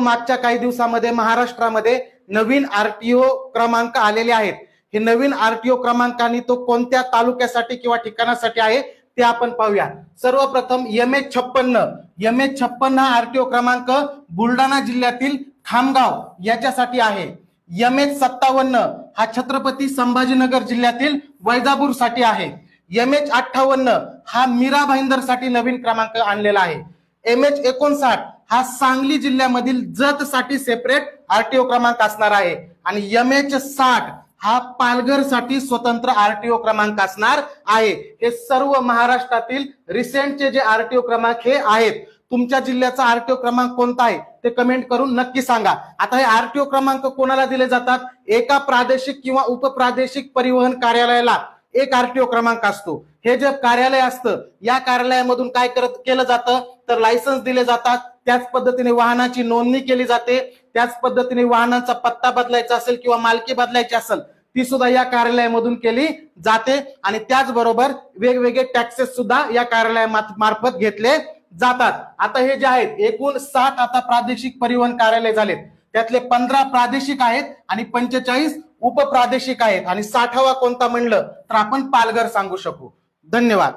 मागच्या काही दिवसामध्ये महाराष्ट्रामध्ये नवीन आरटीओ क्रमांक आलेले आहेत. हे नवीन आरटीओ क्रमांकाने तो कोणत्या तालुक्यासाठी किंवा ठिकाणासाठी आहे ते आपण पाहूया. सर्वप्रथम एम एच छप्पन्न. एम एच छप्पन्न हा आरटीओ क्रमांक बुलढाणा जिल्ह्यातील खामगाव याच्यासाठी आहे. एम एच सत्तावन्न हा छत्रपती संभाजीनगर जिल्ह्यातील वैजापूरसाठी आहे. एम एच अठ्ठावन्न हा मीरा भाईंदरसाठी नवीन क्रमांक आणलेला आहे. एम एच एकोणसाठ हा सांगली जिल्ह्यामधील जत साठी सेपरेट आरटीओ क्रमांक असणार आहे. आणि एम एच साठ हा पालघरसाठी स्वतंत्र आरटीओ क्रमांक असणार आहे. हे सर्व महाराष्ट्रातील रिसेंटचे जे आरटीओ क्रमांक हे आहेत. तुमच्या जिल्ह्याचा आरटीओ क्रमांक कोणता आहे ते कमेंट करून नक्की सांगा. आता हे आरटीओ क्रमांक कोणाला दिले जातात? एका प्रादेशिक किंवा उपप्रादेशिक परिवहन कार्यालयाला एक आरटीओ क्रमांक असतो. हे जे कार्यालय असतं या कार्यालयामधून काय करत केलं जातं? तर लायसन्स दिले जातात. त्याच पद्धतीने वाहनाची नोंदणी केली जाते. त्याच पद्धतीने वाहनाचा पत्ता बदलायचा असेल किंवा मालकी बदलायची असेल ती सुद्धा या कार्यालयामधून केली जाते. आणि त्याचबरोबर वेगवेगळे टॅक्सेस सुद्धा या कार्यालयामार्फत घेतले जातात. आता हे जे आहेत एकूण साठ आता प्रादेशिक परिवहन कार्यालय झालेत. त्यातले पंधरा प्रादेशिक आहेत आणि पंचेचाळीस उपप्रादेशिक आहेत. आणि साठावा कोणता म्हणलं तर आपण पालघर सांगू शकू. धन्यवाद.